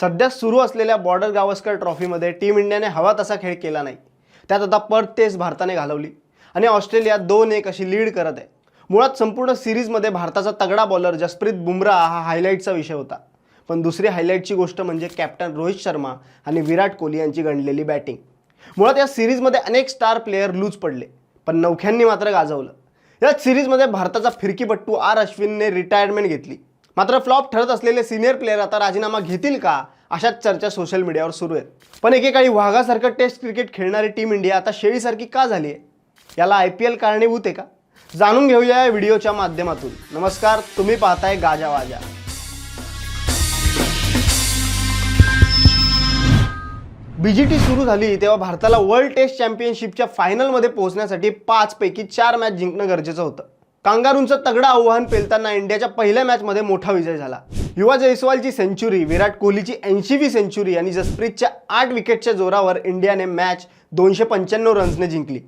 सध्या सुरू असलेल्या बॉर्डर गावस्कर ट्रॉफीमध्ये टीम इंडियाने हवा तसा खेळ केला नाही. त्यात आता परत टेस्ट भारताने घालवली आणि ऑस्ट्रेलिया दोन एक अशी लीड करत आहे. मुळात संपूर्ण सिरीजमध्ये भारताचा तगडा बॉलर जसप्रीत बुमराह हा हायलाईटचा विषय होता. पण दुसरी हायलाईटची गोष्ट म्हणजे कॅप्टन रोहित शर्मा आणि विराट कोहली यांची गणलेली बॅटिंग मुळात या सिरीजमध्ये अनेक स्टार प्लेयर लूज पडले पण नौख्यांनी मात्र गाजवलं. या सिरीजमध्ये भारताचा फिरकीपट्टू आर अश्विनने रिटायरमेंट घेतली. मात्र फ्लॉप ठरत असलेले सिनियर प्लेयर आता राजीनामा घेतील का? अशाच चर्चा सोशल मीडियावर सुरू आहेत. पण एकेकाळी वाघासारखं टेस्ट क्रिकेट खेळणारी टीम इंडिया आता शेळीसारखी का झाली आहे? याला आय पी एल कारणीभूत आहे का? जाणून घेऊया या व्हिडिओच्या माध्यमातून. नमस्कार तुम्ही पाहताय गाजा वाजा. बीजीटी सुरू झाली तेव्हा भारताला वर्ल्ड टेस्ट चॅम्पियनशिपच्या फायनलमध्ये पोहोचण्यासाठी पाचपैकी चार मॅच जिंकणं गरजेचं होतं. कांगारूंचं तगडं आव्हान पेलताना इंडियाच्या पहिल्या मॅचमध्ये मोठा विजय झाला. युवा जयस्वालची सेंचुरी विराट कोहलीची ऐंशीवी सेंचुरी आणि जसप्रीतच्या आठ विकेटच्या जोरावर इंडियाने मॅच दोनशे पंच्याण्णव रन्सने जिंकली.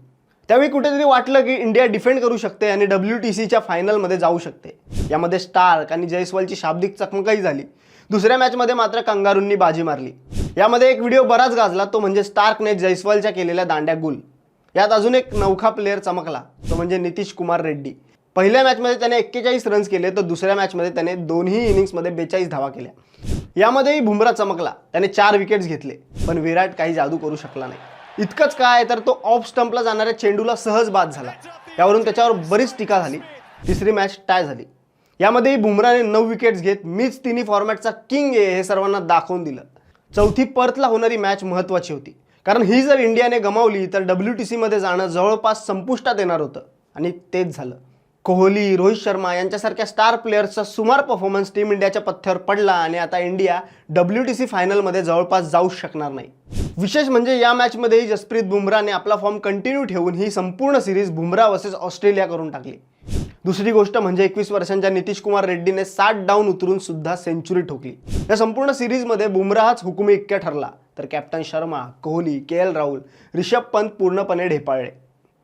त्यावेळी कुठेतरी वाटलं की इंडिया डिफेंड करू शकते आणि डब्ल्यू टी सीच्या फायनलमध्ये जाऊ शकते. यामध्ये स्टार्क आणि जयस्वालची शाब्दिक चकमकही झाली. दुसऱ्या मॅचमध्ये मात्र कंगारूंनी बाजी मारली. यामध्ये एक व्हिडिओ बराच गाजला तो म्हणजे स्टार्कने जयस्वालच्या केलेल्या दांड्या गुल. यात अजून एक नौखा प्लेअर चमकला तो म्हणजे नितीश कुमार रेड्डी. पहिल्या मॅचमध्ये त्याने एक्केचाळीस रन्स केले तर दुसऱ्या मॅचमध्ये त्याने दोन्ही इनिंग्समध्ये बेचाळीस धावा केल्या. यामध्येही बुमरा चमकला. त्याने चार विकेट्स घेतले पण विराट काही जादू करू शकला नाही. इतकंच काय तर तो ऑफ स्टंपला जाणाऱ्या चेंडूला सहज बाद झाला. यावरून त्याच्यावर बरीच टीका झाली. तिसरी मॅच टाय झाली. यामध्येही बुमराने नऊ विकेट्स घेत मीच तिन्ही फॉर्मॅटचा किंग आहे हे सर्वांना दाखवून दिलं. चौथी परतला होणारी मॅच महत्त्वाची होती. कारण ही जर इंडियाने गमावली तर डब्ल्यू टी सीमध्ये जाणं जवळपास संपुष्टात येणार होतं. आणि तेच झालं. कोहली रोहित शर्मा यांच्यासारख्या स्टार प्लेयर्सचा सुमार परफॉर्मन्स टीम इंडियाच्या पथ्यावर पडला आणि आता इंडिया डब्ल्यू टी सी फायनलमध्ये जवळपास जाऊ शकणार नाही. विशेष म्हणजे या मॅचमध्येही जसप्रीत बुमराने आपला फॉर्म कंटिन्यू ठेवून ही संपूर्ण सिरीज बुमराह वर्सेस ऑस्ट्रेलिया करून टाकली. दुसरी गोष्ट म्हणजे एकवीस वर्षांच्या नितीश कुमार रेड्डीने सात डाऊन उतरून सुद्धा सेंचुरी ठोकली. या संपूर्ण सिरीजमध्ये बुमराहच हुकुमी इतक्या ठरला. तर captain Sharma Kohli K L Rahul Rishabh Pant पूर्णपणे ढेपाळले.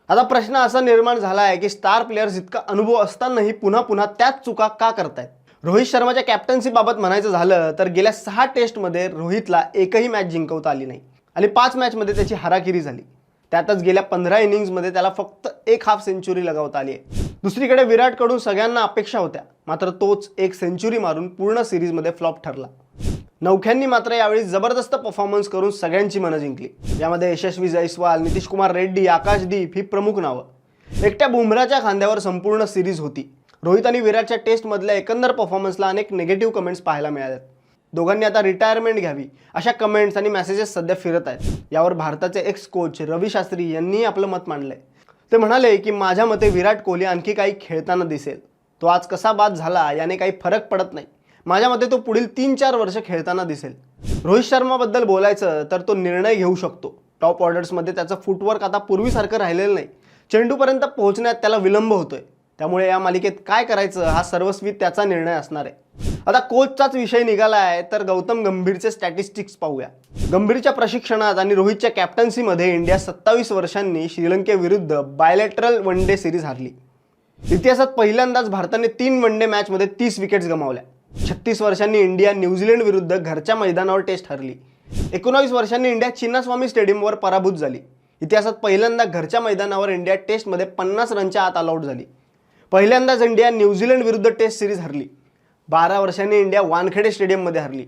आता प्रश्न असा निर्माण झाला आहे की स्टार प्लेयर्स इतका अनुभव असतानाही पुन्हा पुन्हा त्याच चुका का करतायत? रोहित शर्माच्या कॅप्टन्सीबाबत म्हणायचं झालं तर गेल्या सहा टेस्टमध्ये रोहितला एकही मॅच जिंकवता आली नाही. आणि पाच मॅचमध्ये त्याची हाराकिरी झाली. त्यातच गेल्या पंधरा इनिंग्समध्ये त्याला फक्त एक हाफ सेंचुरी लगावता आली आहे. दुसरीकडे विराटकडून सगळ्यांना अपेक्षा होत्या. मात्र तोच एक सेंचुरी मारून पूर्ण सिरीजमध्ये फ्लॉप ठरला. नौख्यांनी मात्र यावेळी जबरदस्त परफॉर्मन्स करून सगळ्यांची मनं जिंकली. यामध्ये यशस्वी जयस्वाल नितीश कुमार रेड्डी आकाशदीप ही प्रमुख नावं. एकट्या बुमराच्या खांद्यावर संपूर्ण सिरीज होती. रोहित आणि विराटच्या टेस्टमधल्या एकंदर परफॉर्मन्सला अनेक निगेटिव्ह कमेंट्स पाहायला मिळाल्यात. दोघांनी आता रिटायरमेंट घ्यावी अशा कमेंट्स आणि मेसेजेस सध्या फिरत आहेत. यावर भारताचे एक्स कोच रवी शास्त्री यांनीही आपलं मत मांडलंय. ते म्हणाले की माझ्या मते विराट कोहली आणखी काही खेळताना दिसेल. तो आज कसा बाद झाला याने काही फरक पडत नाही. माझ्या मते तो पुढील तीन चार वर्ष खेळताना दिसेल. रोहित शर्माबद्दल बोलायचं तर तो निर्णय घेऊ शकतो. टॉप ऑर्डर्समध्ये त्याचं फुटवर्क आता पूर्वीसारखं राहिलेलं नाही. चेंडूपर्यंत पोहोचण्यात त्याला विलंब होतोय. त्यामुळे या मालिकेत काय करायचं हा सर्वस्वी त्याचा निर्णय असणार आहे. आता कोचचाच विषय निघाला आहे तर गौतम गंभीरचे स्टॅटिस्टिक्स पाहूया. गंभीरच्या प्रशिक्षणात आणि रोहितच्या कॅप्टन्सीमध्ये इंडिया सत्तावीस वर्षांनी श्रीलंकेविरुद्ध बायलॅटरल वन डे सिरीज हारली. इतिहासात पहिल्यांदाच भारताने तीन वन डे मॅचमध्ये तीस विकेट्स गमावल्या. छत्तीस वर्षांनी इंडिया न्यूझीलंड विरुद्ध घरच्या मैदानावर टेस्ट हरली. एकोणावीस वर्षांनी इंडिया चिन्नास्वामी स्टेडियमवर पराभूत झाली. इतिहासात पहिल्यांदा घरच्या मैदानावर इंडिया टेस्टमध्ये पन्नास रनच्या आत ऑल झाली. पहिल्यांदाच इंडिया न्यूझीलंड विरुद्ध टेस्ट सिरीज हरली. बारा वर्षांनी इंडिया वानखेडे स्टेडियममध्ये हरली.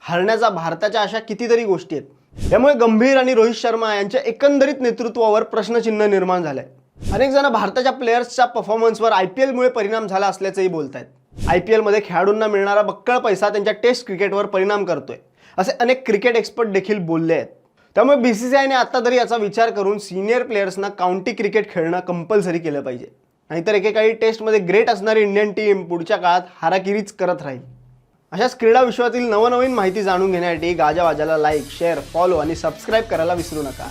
हरण्याचा भारताच्या अशा कितीतरी गोष्टी आहेत. यामुळे गंभीर आणि रोहित शर्मा यांच्या एकंदरीत नेतृत्वावर प्रश्नचिन्ह निर्माण झालंय. अनेक जण भारताच्या प्लेयर्सच्या परफॉर्मन्सवर आय पी एलमुळे परिणाम झाला असल्याचंही बोलत आहेत आय पी एलमध्ये खेळाडूंना मिळणारा बक्कळ पैसा त्यांच्या टेस्ट क्रिकेटवर परिणाम करतोय. असे अनेक क्रिकेट एक्सपर्ट देखील बोलले आहेत. त्यामुळे बी सी सी आयने आत्ता तरी याचा विचार करून सिनियर प्लेयर्सना काउंटी क्रिकेट खेळणं कंपल्सरी केलं पाहिजे. नाहीतर एकेकाळी टेस्टमध्ये ग्रेट असणारी इंडियन टीम पुढच्या काळात हाराकिरीच करत राहील. अशाच क्रीडा विश्वातील नवनवीन माहिती जाणून घेण्यासाठी गाजावाजाला लाईक शेअर फॉलो आणि सबस्क्राईब करायला विसरू नका.